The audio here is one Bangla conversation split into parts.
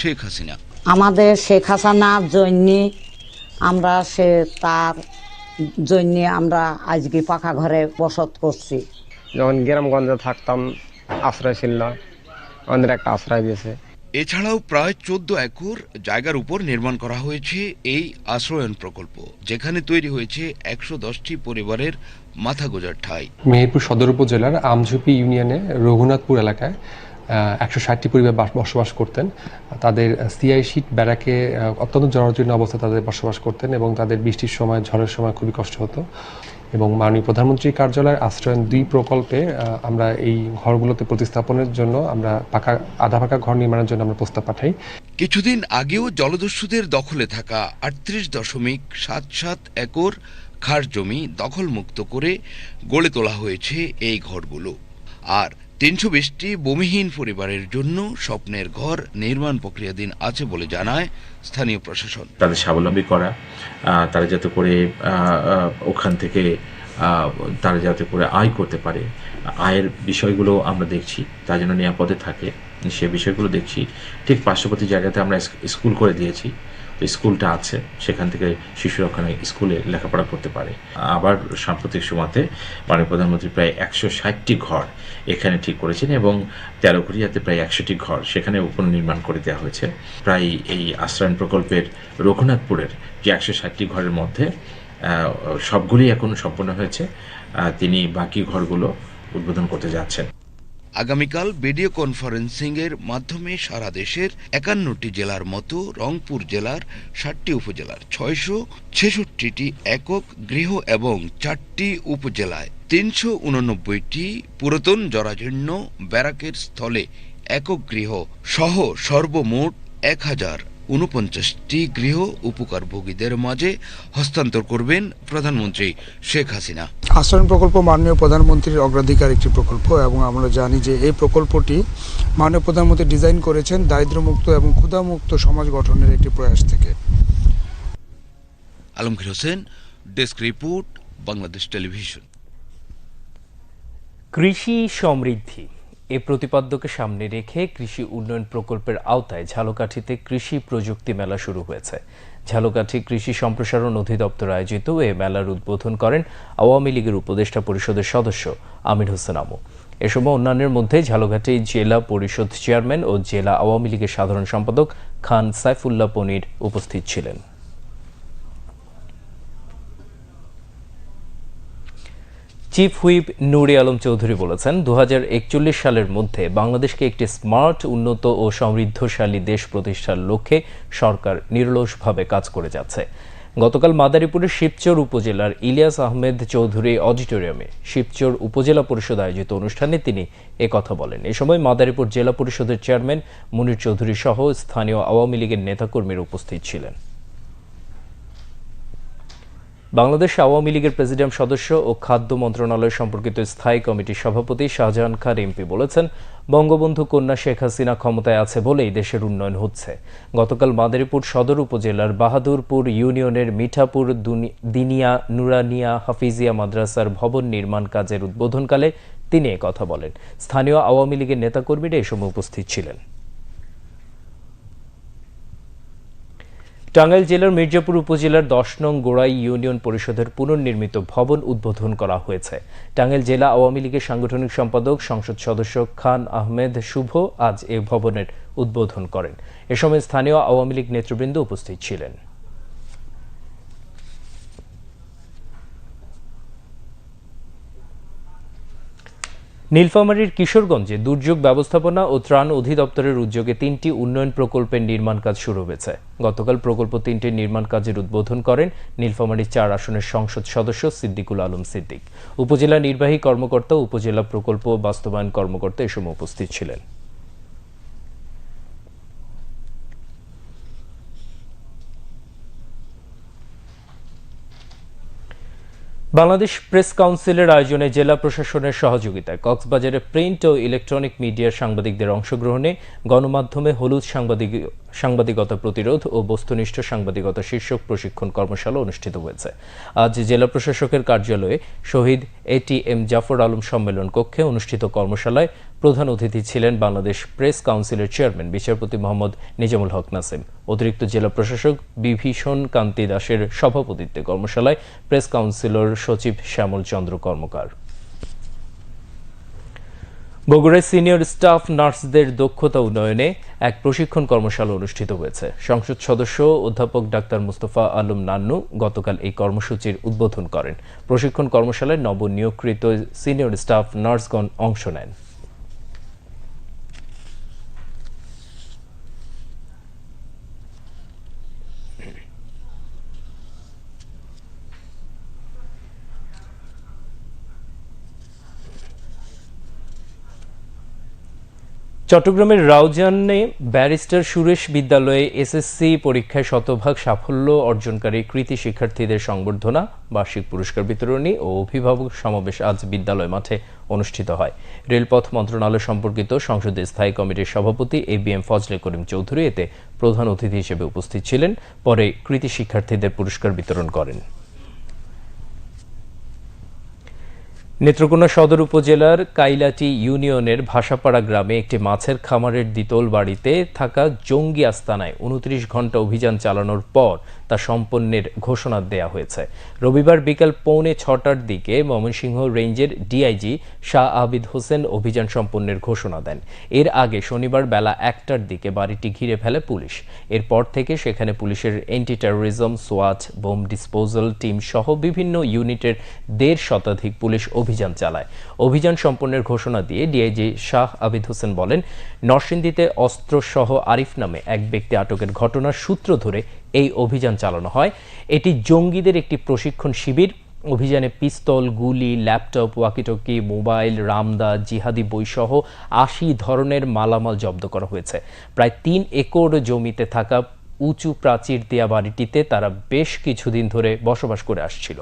শেখ হাসিনা। আমাদের শেখ হাসিনার জন্য আমরা সে তার জন্য আমরা আজকে পাকা ঘরে বসত করছি। যখন গ্রামগঞ্জে থাকতাম আশ্রয় ছিল না। আমাদের একটা আশ্রয় দিয়েছে। এছাড়াও প্রায় চোদ্দ একর জায়গার উপর নির্মাণ করা হয়েছে এই আশ্রয়ন প্রকল্প যেখানে তৈরি হয়েছে একশো দশটি পরিবারের মাথা গোজার ঠাঁই। মেহেরপুর সদর উপজেলার আমঝুপি ইউনিয়নে রঘুনাথপুর এলাকায় একশো ষাটটি পরিবার বসবাস করতেন। তাদের সিআই শিট ব্যারাকে অত্যন্ত জরাজীর্ণ অবস্থায় তাদের বসবাস করতেন এবং তাদের বৃষ্টির সময়, ঝড়ের সময় খুবই কষ্ট হতো। এবং মাননীয় প্রধানমন্ত্রীর কার্যালয়ের আশ্রয়ন দুই প্রকল্পে আমরা এই ঘরগুলোতে প্রতিস্থাপনের জন্য আমরা পাকা, আধা পাকা ঘর নির্মাণের জন্য আমরা প্রস্তাব পাঠাই। কিছুদিন আগেও জলদস্যুদের দখলে থাকা আটত্রিশ দশমিক সাত সাত একর খাস জমি দখলমুক্ত করে গড়ে তোলা হয়েছে এই ঘরগুলো। আর তিনশো বিশটি ভূমিহীন পরিবারের জন্য স্বপ্নের ঘর নির্মাণ প্রক্রিয়াধীন আছে বলে জানায় স্থানীয় প্রশাসন। তাদের স্বাবলম্বী করা তারা যাতে করে ওখান থেকে তারা যাতে করে আয় করতে পারে। আয়ের বিষয়গুলো আমরা দেখছি তার জন্য নিরাপদে থাকে। সে বিষয়গুলো দেখছি। ঠিক পার্শ্ববর্তী জায়গাতে আমরা স্কুল করে দিয়েছি। স্কুলটা আছে, সেখান থেকে শিশুরা ওখানে স্কুলে লেখাপড়া করতে পারে। আবার সাম্প্রতিক সময়তে মাননীয় প্রধানমন্ত্রী প্রায় একশো ষাটটি ঘর এখানে ঠিক করেছেন এবং তেরো কোটিয়াতে প্রায় একশোটি ঘর সেখানে পুনর্নির্মাণ করে দেওয়া হয়েছে। প্রায় এই আশ্রয়ণ প্রকল্পের রঘুনাথপুরের যে একশো ষাটটি ঘরের মধ্যে সবগুলি এখন সম্পন্ন হয়েছে। তিনি বাকি ঘরগুলো উদ্বোধন করতে যাচ্ছেন। আগামীকাল ভিডিও কনফারেন্সিংয়ের মাধ্যমে সারা দেশের একান্নটি জেলার মতো রংপুর জেলার ষাটটি উপজেলার ছয়শো ছেষট্টিটি একক গৃহ এবং চারটি উপজেলায় তিনশো উননব্বইটি পুরাতন জরাজীর্ণ ব্যারাকের স্থলে একক গৃহ সহ সর্বমোট এক হাজার উনপঞ্চাশটি গৃহ উপকারভোগীদের মাঝে হস্তান্তর করবেন প্রধানমন্ত্রী শেখ হাসিনা। আশ্রয়ণ প্রকল্প মাননীয় প্রধানমন্ত্রীর অগ্রাধিকার একটি প্রকল্প এবং আমরা জানি যে এই প্রকল্পটি মাননীয় প্রধানমন্ত্রী ডিজাইন করেছেন দারিদ্র্যমুক্ত এবং ক্ষুধামুক্ত সমাজ গঠনের একটি প্রয়াস থেকে। Alamgir Hossain desk report Bangladesh television. কৃষি সমৃদ্ধি। এ প্রতিপাদ্যকে সামনে রেখে কৃষি উন্নয়ন প্রকল্পের আওতায় ঝালকাঠিতে কৃষি প্রযুক্তি মেলা শুরু হয়েছে। ঝালকাঠি কৃষি সম্প্রসারণ অধিদপ্তর আয়োজিত এ মেলার উদ্বোধন করেন আওয়ামী লীগের উপদেষ্টা পরিষদের সদস্য আমির হোসেন আমু। এ সময় অন্যান্যের মধ্যে ঝালকাঠি জেলা পরিষদ চেয়ারম্যান ও জেলা আওয়ামী লীগের সাধারণ সম্পাদক খান সাইফুল্লাহ পনির উপস্থিত ছিলেন। চিফ হুইপ নুরি আলম চৌধুরী বলেছেন দু হাজার একচল্লিশ সালের মধ্যে বাংলাদেশকে একটি স্মার্ট, উন্নত ও সমৃদ্ধশালী দেশ প্রতিষ্ঠার লক্ষ্যে সরকার নিরলসভাবে কাজ করে যাচ্ছে। গতকাল মাদারীপুরের শিবচর উপজেলার ইলিয়াস আহমেদ চৌধুরী অডিটোরিয়ামে শিবচর উপজেলা পরিষদ আয়োজিত অনুষ্ঠানে তিনি কথা বলেন। এ সময় মাদারীপুর জেলা পরিষদের চেয়ারম্যান মুনির চৌধুরী সহ স্থানীয় আওয়ামী লীগের নেতাকর্মীরা উপস্থিত ছিলেন। বাংলাদেশ আওয়ামী লীগের প্রেসিডিয়াম সদস্য ও খাদ্য মন্ত্রণালয় সম্পর্কিত স্থায়ী কমিটির সভাপতি শাহজাহান খান এমপি বলেছেন, বঙ্গবন্ধু কন্যা শেখ হাসিনা ক্ষমতায় আছে বলেই দেশের উন্নয়ন হচ্ছে। গতকাল মাদারীপুর সদর উপজেলার বাহাদুরপুর ইউনিয়নের মিঠাপুর দিনিয়া নুরানিয়া হাফিজিয়া মাদ্রাসার ভবন নির্মাণ কাজের উদ্বোধনকালে তিনি কথা বলেন। স্থানীয় আওয়ামী লীগের নেতাকর্মীরা এ সময় উপস্থিত ছিলেন। টাঙ্গাইল জেলার মির্জাপুর উপজেলার দশ নং গোড়াই ইউনিয়ন পরিষদের পুনর্নির্মিত ভবন উদ্বোধন করা হয়েছে। টাঙ্গাইল জেলা আওয়ামী লীগের সাংগঠনিক সম্পাদক, সংসদ সদস্য খান আহমেদ শুভ আজ এ ভবনের উদ্বোধন করেন। এ সময় স্থানীয় আওয়ামী লীগ নেতৃবৃন্দ উপস্থিত ছিলেন। নীলফামারীর কিশোরগঞ্জে দুর্যোগ ব্যবস্থাপনা ও ত্রাণ অধিদপ্তরের উদ্যোগে তিনটি উন্নয়ন প্রকল্পের নির্মাণ কাজ শুরু হয়েছে। গতকাল প্রকল্প তিনটির নির্মাণ কাজের উদ্বোধন করেন নীলফামারীর চার আসনের সংসদ সদস্য সিদ্দিকুল আলম সিদ্দিক। উপজেলা নির্বাহী কর্মকর্তা, উপজেলা প্রকল্প বাস্তবায়ন কর্মকর্তা এসময় উপস্থিত ছিলেন। বাংলাদেশ প্রেস কাউন্সিলের আয়োজনে জেলা প্রশাসনের সহযোগিতায় কক্সবাজারে প্রিন্ট ও ইলেকট্রনিক মিডিয়ার সাংবাদিকদের অংশগ্রহণে গণমাধ্যমে হলুদ সাংবাদিক সাংবাদিকতা প্রতিরোধ ও বস্তুনিষ্ঠ সাংবাদিকতা শীর্ষক প্রশিক্ষণ কর্মশালা অনুষ্ঠিত হয়েছে। আজ জেলা প্রশাসকের কার্যালয়ে Shahid A T M Zafar Alam সম্মেলন কক্ষে অনুষ্ঠিত কর্মশালায় প্রধান অতিথি ছিলেন বাংলাদেশ প্রেস কাউন্সিলের চেয়ারম্যান বিচারপতি মোহাম্মদ নিজামুল হক নাসিম। অতিরিক্ত জেলা প্রশাসক বিভীষণ কান্তি দাসের সভাপতিত্বে কর্মশালায় প্রেস কাউন্সিলর সচিব শ্যামল চন্দ্র কর্মকার। বগুড়ায় সিনিয়র স্টাফ নার্সদের দক্ষতা উন্নয়নে এক প্রশিক্ষণ কর্মশালা অনুষ্ঠিত হয়েছে। সংসদ সদস্য অধ্যাপক ডাক্তার মুস্তফা আলম নান্নু গতকাল এই কর্মসূচির উদ্বোধন করেন। প্রশিক্ষণ কর্মশালায় নবনিয়োগকৃত সিনিয়র স্টাফ নার্সগণ অংশ নেন। চট্টগ্রামের রাউজানে ব্যারিস্টার সুরেশ বিদ্যালয়ে এসএসসি পরীক্ষায় শতভাগ সাফল্য অর্জনকারী কৃতি শিক্ষার্থীদের সংবর্ধনা, বার্ষিক পুরস্কার বিতরণী ও অভিভাবক সমাবেশ আজ বিদ্যালয় মাঠে অনুষ্ঠিত হয়। রেলপথ মন্ত্রণালয় সম্পর্কিত সংসদের স্থায়ী কমিটির সভাপতি A B M Fazle Karim Chowdhury এতে প্রধান অতিথি হিসেবে উপস্থিত ছিলেন। পরে কৃতি শিক্ষার্থীদের পুরস্কার বিতরণ করেন। নেত্রকোনা সদর উপজেলার কাইলাটি ইউনিয়নের ভাষাপাড়া গ্রামে একটি মাছের খামারের দ্বিতল বাড়িতে থাকা জঙ্গি আস্তানায় উনত্রিশ ঘণ্টা অভিযান চালানোর পর তা সম্পন্নের ঘোষণা দেয়া হয়েছে। রবিবার বিকাল পৌনে ছটার দিকে ময়মনসিংহ রেঞ্জের ডিআইজি শাহ আবিদ হোসেন অভিযান সম্পন্নের ঘোষণা দেন। এর আগে শনিবার বেলা একটার দিকে বাড়িটি ঘিরে ফেলে পুলিশ। এরপর থেকে সেখানে পুলিশের anti terrorism swat bomb disposal team সহ বিভিন্ন ইউনিটের দেড় শতাধিক পুলিশ অভিযান চালায়। অভিযান সম্পন্নের ঘোষণা দিয়ে ডিআইজি শাহ আবিদ হোসেন বলেন, নরসিংদীতে অস্ত্রসহ আরিফ নামে এক ব্যক্তি আটকের ঘটনার সূত্র ধরে এই অভিযান চালানো হয়। এটি জঙ্গিদের একটি প্রশিক্ষণ শিবির। অভিযানে পিস্তল, গুলি, ল্যাপটপ, ওয়াকিটকি, মোবাইল, রামদা, জিহাদি বইসহ আশি ধরনের মালামাল জব্দ করা হয়েছে। প্রায় তিন একর জমিতে থাকা উঁচু প্রাচীর দেয়া বাড়িটিতে তারা বেশ কিছুদিন ধরে বসবাস করে আসছিল।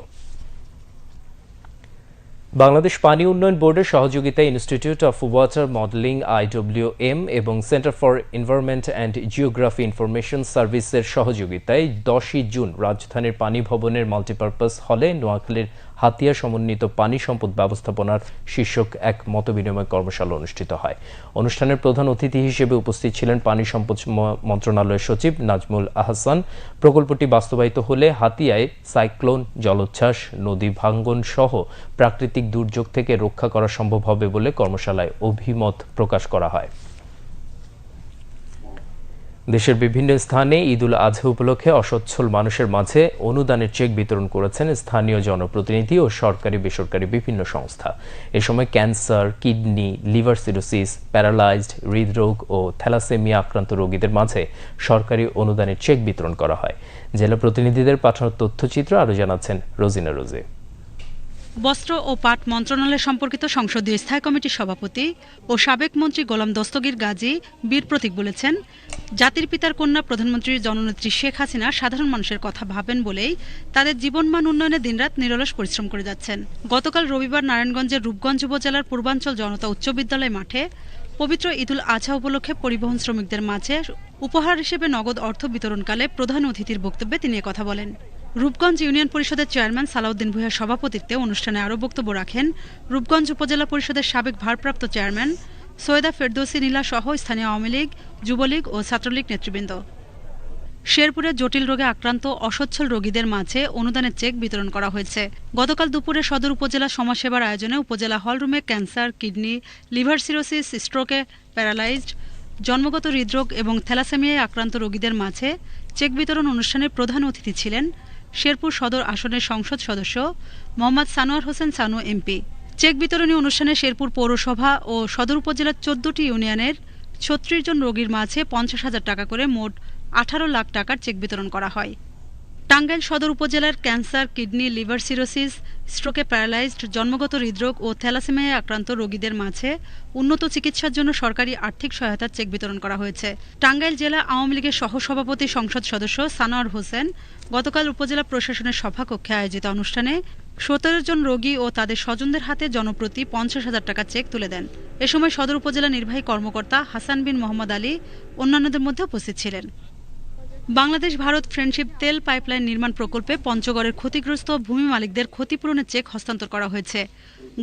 বাংলাদেশ পানি উন্নয়ন বোর্ডের সহযোগিতায় institute of water modelling I W M এবং centre for environment and geography information সার্ভিসের সহযোগিতায় দশই জুন রাজধানীর পানি ভবনের মাল্টিপারপাস হলে নোয়াখালীর হাতিয়া সমন্বিত পানি সম্পদ ব্যবস্থাপনার শীর্ষক এক মতবিনিময় কর্মশালা অনুষ্ঠিত হয়। অনুষ্ঠানের প্রধান অতিথি হিসেবে উপস্থিত ছিলেন পানি সম্পদ মন্ত্রণালয়ের সচিব নাজমুল আহসান। প্রকল্পটি বাস্তবায়িত হলে হাতিয়ায় সাইক্লোন, জলোচ্ছ্বাস, নদী ভাঙ্গন সহ প্রাকৃতিক দুর্যোগ থেকে রক্ষা করা সম্ভব হবে বলে কর্মশালায় অভিমত প্রকাশ করা হয়। দেশের বিভিন্ন স্থানে ঈদুল আজহা উপলক্ষে অসচ্ছল মানুষের মাঝে অনুদানের চেক বিতরণ করেছেন স্থানীয় জনপ্রতিনিধি ও সরকারি বেসরকারি বিভিন্ন সংস্থা। এ সময় cancer, kidney, liver cirrhosis, paralysed, হৃদরোগ ও থ্যালাসেমিয়া আক্রান্ত রোগীদের মাঝে সরকারি অনুদানের চেক বিতরণ করা হয়। জেলা প্রতিনিধিদের পাঠানো তথ্যচিত্র আরও জানাচ্ছেন রোজিনা রোজে। বস্ত্র ও পাট মন্ত্রণালয় সম্পর্কিত সংসদীয় স্থায়ী কমিটির সভাপতি ও সাবেক মন্ত্রী গোলাম দস্তগীর গাজী বীর প্রতীক বলেছেন, জাতির পিতার কন্যা প্রধানমন্ত্রীর জননেত্রী শেখ হাসিনা সাধারণ মানুষের কথা ভাবেন বলেই তাদের জীবনমান উন্নয়নে দিনরাত নিরলস পরিশ্রম করে যাচ্ছেন। গতকাল রবিবার নারায়ণগঞ্জের রূপগঞ্জ উপজেলার পূর্বাঞ্চল জনতা উচ্চ বিদ্যালয় মাঠে পবিত্র ঈদুল আজহা উপলক্ষে পরিবহন শ্রমিকদের মাঝে উপহার হিসেবে নগদ অর্থ বিতরণকালে প্রধান অতিথির বক্তব্যে তিনি কথা বলেন। রূপগঞ্জ ইউনিয়ন পরিষদের চেয়ারম্যান সালাউদ্দিন ভূঁইয়ার সভাপতিত্বে অনুষ্ঠানে আরও বক্তব্য রাখেন রূপগঞ্জ উপজেলা পরিষদের সাবেক ভারপ্রাপ্ত চেয়ারম্যান সৈয়দা ফেরদৌসি নীলা সহ স্থানীয় আওয়ামী লীগ, যুবলীগ ও ছাত্রলীগ নেতৃবৃন্দ। শেরপুরে জটিল রোগে আক্রান্ত অসচ্ছল রোগীদের মাঝে অনুদানের চেক বিতরণ করা হয়েছে। গতকাল দুপুরে সদর উপজেলা সমাজসেবার আয়োজনে উপজেলা হলরুমে ক্যান্সার, কিডনি, লিভার সিরোসিস, স্ট্রোকে প্যারালাইজড, জন্মগত হৃদরোগ এবং থ্যালাসেমিয়ায় আক্রান্ত রোগীদের মাঝে চেক বিতরণ অনুষ্ঠানের প্রধান অতিথি ছিলেন শেরপুর সদর আসনের সংসদ সদস্য মোহাম্মদ সানোয়ার হোসেন সানু, এমপি। চেক বিতরণী অনুষ্ঠানে শেরপুর পৌরসভা ও সদর উপজেলার চোদ্দটি ইউনিয়নের ছত্রিশ জন রোগীর মাঝে পঞ্চাশ হাজার টাকা করে মোট আঠারো লাখ টাকার চেক বিতরণ করা হয়। টাঙ্গাইল সদর উপজেলার ক্যান্সার, কিডনি, লিভার সিরোসিস, স্ট্রোকে প্যারালাইজড, জন্মগত হৃদরোগ ও থ্যালাসেমিয়ায় আক্রান্ত রোগীদের মাঝে উন্নত চিকিৎসার জন্য সরকারি আর্থিক সহায়তার চেক বিতরণ করা হয়েছে। টাঙ্গাইল জেলা আওয়ামী লীগের সহসভাপতি সংসদ সদস্য সানোয়ার হোসেন গতকাল উপজেলা প্রশাসনের সভাকক্ষে আয়োজিত অনুষ্ঠানে সতেরো জন রোগী ও তাদের স্বজনদের হাতে জনপ্রতি পঞ্চাশ হাজার টাকা চেক তুলে দেন। এ সময় সদর উপজেলা নির্বাহী কর্মকর্তা হাসান বিন মোহাম্মদ আলী অন্যান্যদের মধ্যে উপস্থিত ছিলেন। বাংলাদেশ, ভারত ফ্রেন্ডশিপ তেল পাইপলাইন নির্মাণ প্রকল্পে পঞ্চগড়ের ক্ষতিগ্রস্ত ভূমি মালিকদের ক্ষতিপূরণের চেক হস্তান্তর করা হয়েছে।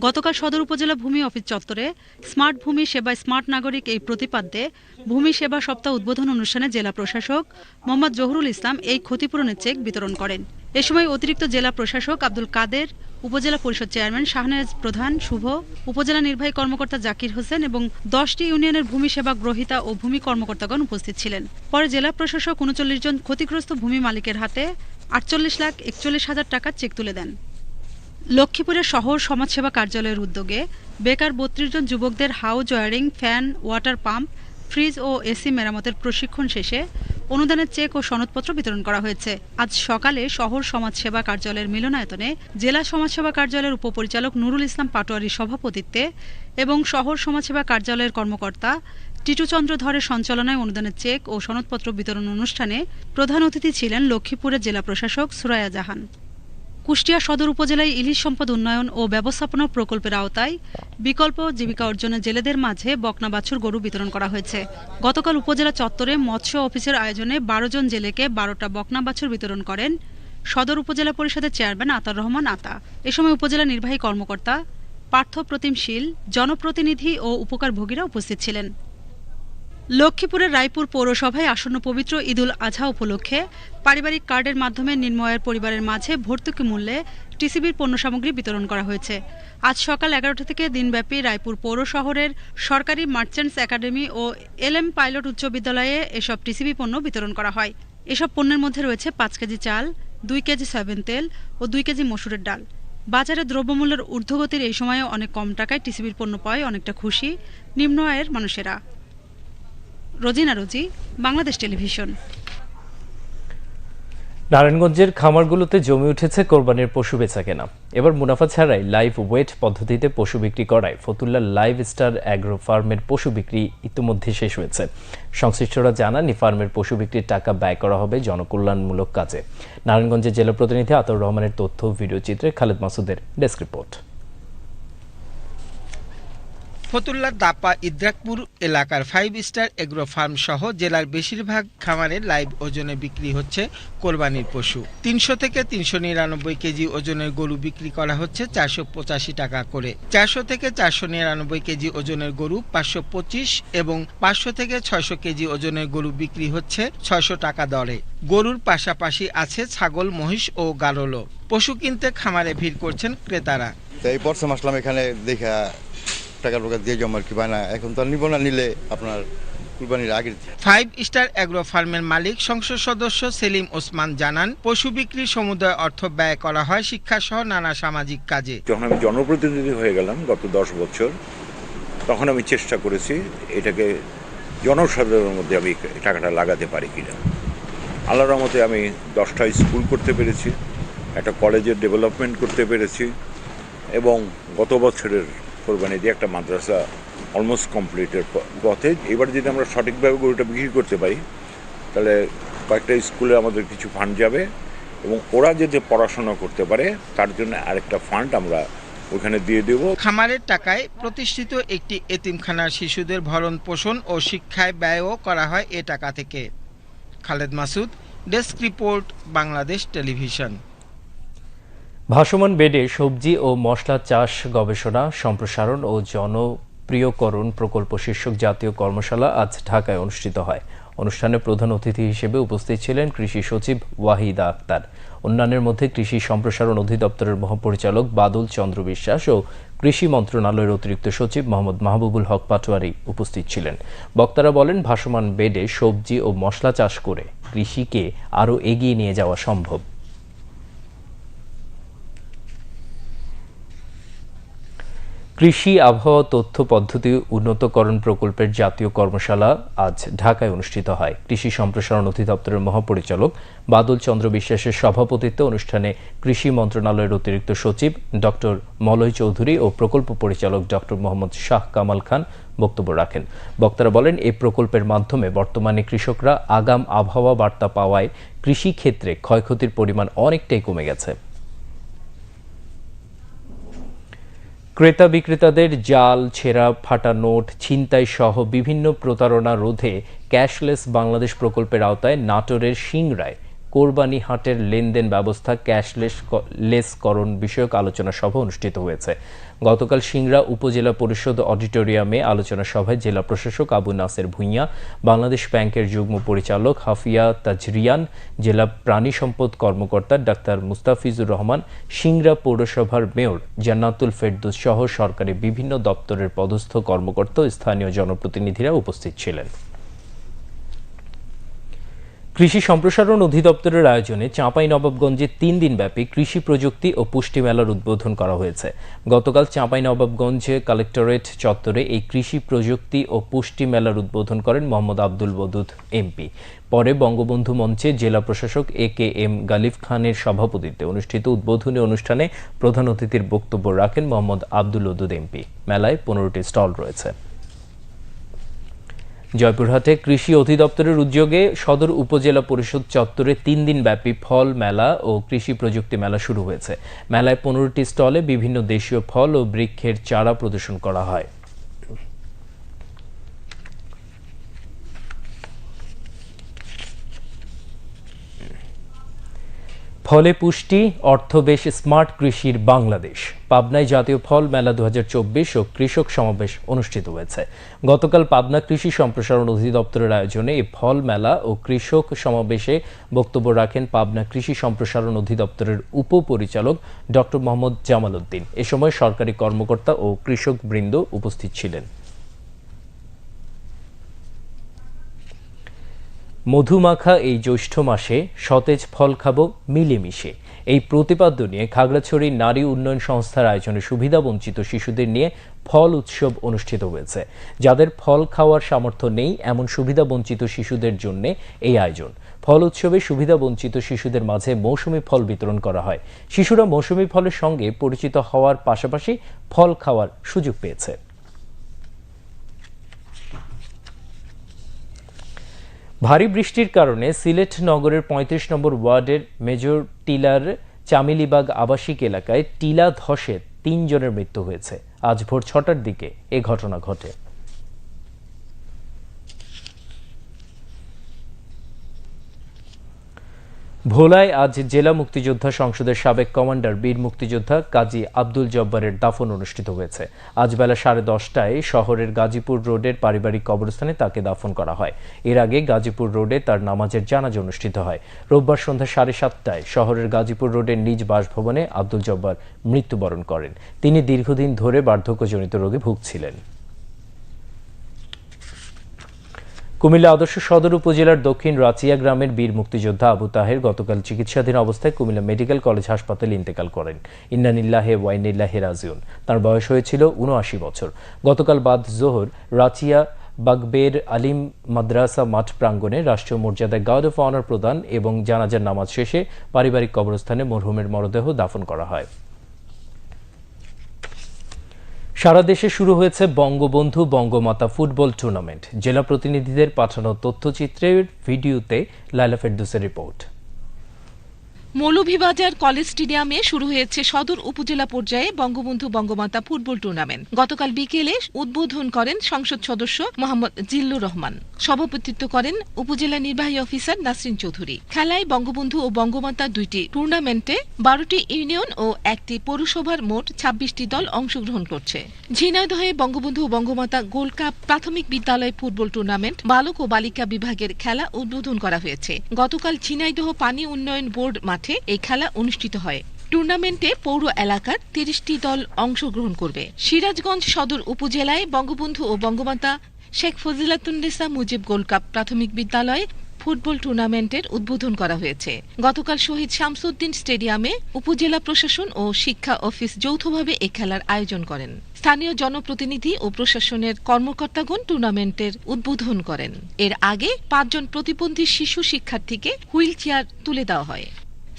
গতকাল সদর উপজেলা ভূমি অফিস চত্বরে স্মার্ট ভূমি সেবায় স্মার্ট নাগরিক এই প্রতিপাদ্যে ভূমি সেবা সপ্তাহ উদ্বোধন অনুষ্ঠানে জেলা প্রশাসক মোহাম্মদ জহুরুল ইসলাম এই ক্ষতিপূরণের চেক বিতরণ করেন। এ সময় অতিরিক্ত জেলা প্রশাসক আব্দুল কাদের উপজেলা পরিষদ চেয়ারম্যান শাহনাজ প্রধান, শুভ। উপজেলা নির্বাহী কর্মকর্তা জাকির হোসেন এবং দশটি ইউনিয়নের ভূমি সেবা গ্রহীতা ও ভূমি কর্মকর্তাগণ উপস্থিত ছিলেন। পরে জেলা প্রশাসক উনচল্লিশ জন ক্ষতিগ্রস্ত ভূমি মালিকের হাতে আটচল্লিশ লাখ একচল্লিশ হাজার টাকার চেক তুলে দেন। লক্ষ্মীপুরের শহর সমাজসেবা কার্যালয়ের উদ্যোগে বেকার বত্রিশ জন যুবকদের house wiring, fan, water pump fridge ও এসি মেরামতের প্রশিক্ষণ শেষে অনুদানের চেক ও সনদপত্র বিতরণ করা হয়েছে। আজ সকালে শহর সমাজসেবা কার্যালয়ের মিলনায়তনে জেলা সমাজসেবা কার্যালয়ের উপপরিচালক নুরুল ইসলাম পাটোয়ারির সভাপতিত্বে এবং শহর সমাজসেবা কার্যালয়ের কর্মকর্তা টিটুচন্দ্র ধরের সঞ্চালনায় অনুদানের চেক ও সনদপত্র বিতরণ অনুষ্ঠানে প্রধান অতিথি ছিলেন লক্ষ্মীপুরের জেলা প্রশাসক সুরায়া জাহান। কুষ্টিয়া সদর উপজেলায় ইলিশ সম্পদ উন্নয়ন ও ব্যবস্থাপনা প্রকল্পের আওতায় বিকল্প জীবিকা অর্জনে জেলেদের মাঝে বকনা বাছুর গরু বিতরণ করা হয়েছে। গতকাল উপজেলা চত্বরে মৎস্য অফিসের আয়োজনে বারো জন জেলেকে বারোটা বকনা বাছুর বিতরণ করেন সদর উপজেলা পরিষদের চেয়ারম্যান আতার রহমান আতা। এ সময় উপজেলা নির্বাহী কর্মকর্তা পার্থ প্রতিম শীল, জনপ্রতিনিধি ও উপকারভোগীরা উপস্থিত ছিলেন। লক্ষ্মীপুরের রায়পুর পৌরসভায় আসন্ন পবিত্র ঈদুল আজহা উপলক্ষে পারিবারিক কার্ডের মাধ্যমে নির্ময়ের পরিবারের মাঝে ভর্তুকি মূল্যে টিসিবির পণ্য সামগ্রী বিতরণ করা হয়েছে। আজ সকাল এগারোটা থেকে দিনব্যাপী রায়পুর পৌর শহরের সরকারি মার্চেন্টস একাডেমি ও এলএম পাইলট উচ্চ বিদ্যালয়ে এসব টিসিবি পণ্য বিতরণ করা হয়। এসব পণ্যের মধ্যে রয়েছে পাঁচ কেজি চাল, দুই কেজি সয়াবিন তেল ও দুই কেজি মসুরের ডাল। বাজারে দ্রব্যমূল্যের ঊর্ধ্বগতির এই সময়ে অনেক কম টাকায় টিসিবির পণ্য পায় অনেকটা খুশি নিম্ন আয়ের মানুষেরা। রোজিনা রোজি, বাংলাদেশ টেলিভিশন। নারায়ণগঞ্জের খামারগুলোতে জমে উঠেছে কোরবানির পশু বেচা কেনা এবার মুনাফা ছাড়াই লাইভ ওয়েট পদ্ধতিতে পশু বিক্রি করায় ফতুল্লা লাইভ স্টার অ্যাগ্রো ফার্মের পশু বিক্রি ইতিমধ্যে শেষ হয়েছে। সংশ্লিষ্টরা জানান ফার্মের পশু বিক্রির টাকা ব্যয় করা হবে জনকল্যাণমূলক কাজে। নারায়ণগঞ্জের জেলা প্রতিনিধি আতর রহমানের তথ্য ভিডিও চিত্রে খালেদ মাসুদের ডেস্ক রিপোর্ট। ফতুল্লার দাপা ইদ্রাকপুর এলাকার ফাইভ স্টার এগ্রো ফার্ম সহ জেলার বেশিরভাগ খামারে লাইভ ওজনে বিক্রি হচ্ছে কোরবানির পশু। তিনশো থেকে তিনশো নিরানব্বই কেজি ওজনের গরু বিক্রি করা হচ্ছে চারশো পঁচাশি টাকা করে। চারশো থেকে চারশো নিরানব্বই কেজি ওজনের গরু পাঁচশো পঁচিশ এবং পাঁচশো থেকে ছয়শো কেজি ওজনের গরু বিক্রি হচ্ছে ছয়শো টাকা দরে। গরুর পাশাপাশি আছে ছাগল, মহিষ ও গারলও। পশু কিনতে খামারে ভিড় করছেন ক্রেতারা। এই প্রথম আসলাম এখানে দেখা টাকা টাকা দিয়ে জমা কি বানা এখন তো নিব না নিলে আপনার কুরবানির আগের ফাইভ স্টার অ্যাগ্রো ফার্মের মালিক সংসদ সদস্য সেলিম ওসমান জানান পশু বিক্রি সমুদয় অর্থ ব্যয় করা হয় শিক্ষা সহ নানা সামাজিক কাজে। যখন আমি জনপ্রতিনিধি হয়ে গেলাম গত দশ বছর তখন আমি চেষ্টা করেছি এটাকে জনসাধারণের মধ্যে আমি টাকাটা লাগাতে পারি কিনা। আল্লাহর রহমতে আমি দশটা স্কুল করতে পেরেছি একটা কলেজের ডেভেলপমেন্ট করতে পেরেছি এবং গত বছরের কোরবানি দিয়ে একটা মাদ্রাসা অলমোস্ট কমপ্লিটের পথে। এবার যদি আমরা সঠিকভাবে গরুটা বিক্রি করতে পারি, তাহলে কয়েকটা স্কুলে আমাদের কিছু ফান্ড যাবে এবং ওরা যাতে পড়াশোনা করতে পারে, তার জন্য আরেকটা ফান্ড আমরা ওখানে দিয়ে দেব। খামারের টাকায় প্রতিষ্ঠিত একটি এতিমখানার শিশুদের ভরণ পোষণ ও শিক্ষায় ব্যয়ও করা হয় এ টাকা থেকে। Khaled Masud, desk report, Bangladesh television. ভাসমান বেডে সবজি ও মশলা চাষ, গবেষণা, সম্প্রসারণ ও জনপ্রিয়করণ প্রকল্প শীর্ষক জাতীয় কর্মশালা আজ ঢাকায় অনুষ্ঠিত হয়। অনুষ্ঠানে প্রধান অতিথি হিসেবে উপস্থিত ছিলেন কৃষি সচিব ওয়াহিদা আক্তার। অন্যান্যের মধ্যে কৃষি সম্প্রসারণ অধিদপ্তরের মহাপরিচালক বাদল চন্দ্র বিশ্বাস ও কৃষি মন্ত্রণালয়ের অতিরিক্ত সচিব মোহাম্মদ মাহবুবুল হক পাটোয়ারি উপস্থিত ছিলেন। বক্তারা বলেন, ভাসমান বেডে সবজি ও মশলা চাষ করে কৃষিকে আরও এগিয়ে নিয়ে যাওয়া সম্ভব। কৃষি আবহাওয়া তথ্য পদ্ধতি উন্নতকরণ প্রকল্পের জাতীয় কর্মশালা আজ ঢাকায় অনুষ্ঠিত হয়। কৃষি সম্প্রসারণ অধিদপ্তরের মহাপরিচালক বাদল চন্দ্র বিশ্বাসের সভাপতিত্বে অনুষ্ঠানে কৃষি মন্ত্রণালয়ের অতিরিক্ত সচিব ডক্টর মলয় চৌধুরী ও প্রকল্প পরিচালক ডক্টর মোহাম্মদ শাহ কামাল খান বক্তব্য রাখেন। বক্তারা বলেন এই প্রকল্পের মাধ্যমে বর্তমানে কৃষকরা আগাম আবহাওয়া বার্তা পাওয়ায় কৃষি ক্ষেত্রে ক্ষয়ক্ষতির পরিমাণ অনেকটাই কমে গেছে। ক্রেতা বিক্রেতাদের জাল, ছেঁড়া, ফাটা নোট, ছিনতাই সহ বিভিন্ন প্রতারণা রোধে ক্যাশলেস বাংলাদেশ প্রকল্পের আওতায় নাটোরের সিংরায় কোরবানি হাটের লেনদেন ব্যবস্থা ক্যাশলেস লেসকরণ বিষয়ক আলোচনা সভা অনুষ্ঠিত হয়েছে। গতকাল সিংড়া উপজেলা পরিষদ অডিটোরিয়ামে আলোচনা সভায় জেলা প্রশাসক আবু নাসের ভুঁইয়া, বাংলাদেশ ব্যাংকের যুগ্ম পরিচালক হাফিয়া তাজরিয়ান, জেলা প্রাণী সম্পদ কর্মকর্তা ডাক্তার মুস্তাফিজুর রহমান, সিংড়া পৌরসভার মেয়র জান্নাতুল ফেরদৌস সহ সরকারি বিভিন্ন দপ্তরের পদস্থ কর্মকর্তা স্থানীয় জনপ্রতিনিধিরা উপস্থিত ছিলেন। কৃষি সম্প্রসারণ অধিদপ্তরের আয়োজনে চাঁপাই নবাবগঞ্জে তিন দিনব্যাপী কৃষি প্রযুক্তি ও পুষ্টি মেলার উদ্বোধন করা হয়েছে। গতকাল চাঁপাই নবাবগঞ্জে কালেক্টরেট চত্বরে এই কৃষি প্রযুক্তি ও পুষ্টি মেলার উদ্বোধন করেন মোহাম্মদ আব্দুল বদুদ, এমপি। পরে বঙ্গবন্ধু মঞ্চে জেলা প্রশাসক এ কে এম গালিফ খানের সভাপতিত্বে অনুষ্ঠিত উদ্বোধনী অনুষ্ঠানে প্রধান অতিথির বক্তব্য রাখেন মোহাম্মদ আব্দুল ওদুদ এমপি। মেলায় পনেরোটি স্টল রয়েছে। জয়পুরহাটে কৃষি অধিদপ্তরের উদ্যোগে সদর উপজেলা পরিষদ চত্বরে তিন দিন ব্যাপী ফল মেলা ও কৃষি প্রযুক্তি মেলা শুরু হয়েছে। মেলায় পনেরোটি স্টলে বিভিন্ন দেশীয় ফল ও বৃক্ষের চারা প্রদর্শন করা হয়। ফলে পুষ্টি, অর্থবেশ, স্মার্ট কৃষির বাংলাদেশ। পাবনায় জাতীয় ফল মেলা দু হাজার চব্বিশ ও কৃষক সমাবেশ অনুষ্ঠিত হয়েছে। গতকাল পাবনা কৃষি সম্প্রসারণ অধিদপ্তরের আয়োজনে এই ফল মেলা ও কৃষক সমাবেশে বক্তব্য রাখেন পাবনা কৃষি সম্প্রসারণ অধিদপ্তরের উপপরিচালক ডক্টর মোহাম্মদ জামাল উদ্দিন। এ সময় সরকারি কর্মকর্তা ও কৃষক বৃন্দ উপস্থিত ছিলেন। মধুমাখা এই জ্যৈষ্ঠ মাসে সতেজ ফল খাব মিলেমিশে। এই প্রতিপাদ্য নিয়ে খাগড়াছড়ি নারী উন্নয়ন সংস্থার আয়োজনে সুবিধাবঞ্চিত শিশুদের নিয়ে ফল উৎসব অনুষ্ঠিত হয়েছে। যাদের ফল খাওয়ার সামর্থ্য নেই, এমন সুবিধাবঞ্চিত শিশুদের জন্য এই আয়োজন। ফল উৎসবে সুবিধাবঞ্চিত শিশুদের মাঝে মৌসুমি ফল বিতরণ করা হয়। শিশুরা মৌসুমি ফলের সঙ্গে পরিচিত হওয়ার পাশাপাশি ফল খাওয়ার সুযোগ পেয়েছে। ভারী বৃষ্টির কারণে সিলেট নগরের ৩৫ নম্বর ওয়ার্ডের মেজর টিলার চামিলিবাগ আবাসিক এলাকায় টিলা ধসে তিনজনের মৃত্যু হয়েছে। আজ ভোর ছটার দিকে এ ঘটনা ঘটে। ভোলায় আজ জেলা মুক্তিযোদ্ধা সংসদের সাবেক কমান্ডার বীর মুক্তিযোদ্ধা কাজী আব্দুল জব্বারের দাফন অনুষ্ঠিত হয়েছে। আজ বেলা সাড়ে দশটায় শহরের গাজীপুর রোডের পারিবারিক কবরস্থানে তাকে দাফন করা হয়। এর আগে গাজীপুর রোডে তার নামাজের জানাজ অনুষ্ঠিত হয়। রোববার সন্ধ্যা সাড়ে সাতটায় শহরের গাজীপুর রোডের নিজ বাসভবনে আব্দুল জব্বার মৃত্যুবরণ করেন। তিনি দীর্ঘদিন ধরে বার্ধক্যজনিত রোগে ভুগছিলেন। কুমিল্লা আদর্শ সদর উপজেলার দক্ষিণ রাচিয়া গ্রামের বীর মুক্তিযোদ্ধা আবু তাহের গতকাল চিকিৎসাধীন অবস্থায় কুমিল্লা মেডিকেল কলেজ হাসপাতালে ইন্তেকাল করেন। ইন্নানিল্লাহে ওয়াইনিল্লাহে রাজিউন। তার বয়স হয়েছিল উনআশি বছর। গতকাল বাদ জোহর রাচিয়া বাগবের আলিম মাদ্রাসা মাঠ প্রাঙ্গণে রাষ্ট্রীয় মর্যাদায় গার্ড অফ অনার প্রদান এবং জানাজার নামাজ শেষে পারিবারিক কবরস্থানে মরহুমের মরদেহ দাফন করা হয়। সারা দেশে শুরু হয়েছে বঙ্গবন্ধু বঙ্গমাতা ফুটবল টুর্নামেন্ট। জেলা প্রতিনিধিদের পাঠানো তথ্যচিত্রের ভিডিওতে লাইলা ফেরদুসের রিপোর্ট। মৌলভীবাজার কলেজ স্টেডিয়ামে শুরু হয়েছে সদর উপজেলা পর্যায়ে বঙ্গবন্ধু বঙ্গমাতা ফুটবল টুর্নামেন্ট। গতকাল বিকেলে উদ্বোধন করেন সংসদ সদস্য মোহাম্মদ জিল্লুর রহমান। সভাপতিত্ব করেন উপজেলা নির্বাহী অফিসার নাসরিন চৌধুরী। খেলায় বঙ্গবন্ধু ও বঙ্গমাতা দুইটি টুর্নামেন্টে বারোটি ইউনিয়ন ও একটি পৌরসভার মোট ছাব্বিশটি দল অংশগ্রহণ করছে। ঝিনাইদহে বঙ্গবন্ধু ও বঙ্গমাতা গোল্ড কাপ প্রাথমিক বিদ্যালয় ফুটবল টুর্নামেন্ট বালক ও বালিকা বিভাগের খেলা উদ্বোধন করা হয়েছে। গতকাল ঝিনাইদহ পানি উন্নয়ন বোর্ড মাঠে এই খেলা অনুষ্ঠিত হয়। টুর্নামেন্টে পৌর এলাকার তিরিশটি দল অংশগ্রহণ করবে। সিরাজগঞ্জ সদর উপজেলায় বঙ্গবন্ধু ও বঙ্গমাতা শেখ ফজিলাতুন্নেসা মুজিব গোল্ড কাপ প্রাথমিক বিদ্যালয় ফুটবল টুর্নামেন্টের উদ্বোধন করা হয়েছে। গতকাল শহীদ শামসুদ্দিন স্টেডিয়ামে উপজেলা প্রশাসন ও শিক্ষা অফিস যৌথভাবে এ খেলার আয়োজন করেন। স্থানীয় জনপ্রতিনিধি ও প্রশাসনের কর্মকর্তাগণ টুর্নামেন্টের উদ্বোধন করেন। এর আগে পাঁচজন প্রতিবন্ধী শিশু শিক্ষার্থীকে হুইল চেয়ার তুলে দেওয়া হয়।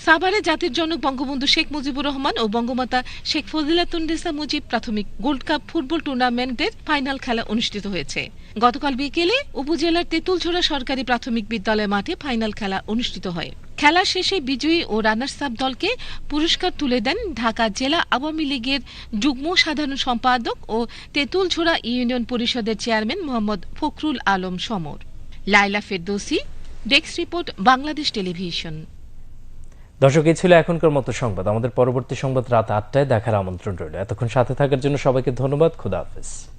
সাভারে জাতির জনক বঙ্গবন্ধু শেখ মুজিবুর রহমান ও বঙ্গমাতা শেখ ফজিলাতুন্নেসা মুজিব প্রাথমিক গোল্ড কাপ ফুটবল টুর্নামেন্টের ফাইনাল খেলা অনুষ্ঠিত হয়েছে। গতকাল বিকেলে উপজেলার তেঁতুলছড়া সরকারি প্রাথমিক বিদ্যালয় মাঠে ফাইনাল খেলা অনুষ্ঠিত হয়। খেলা শেষে বিজয়ী ও রানার্স আপ দলকে পুরস্কার তুলে দেন ঢাকা জেলা আওয়ামী লীগের যুগ্ম সাধারণ সম্পাদক ও তেঁতুলছড়া ইউনিয়ন পরিষদের chairman Mohammad Fakhrul Alam Samar. Laila Ferdousi, desk report, Bangladesh television. দর্শক, এই ছিল এখনকার মতো সংবাদ। আমাদের পরবর্তী সংবাদ রাত আটটায় দেখার আমন্ত্রণ রইল। এতক্ষণ সাথে থাকার জন্য সবাইকে ধন্যবাদ। খুদা হাফেজ।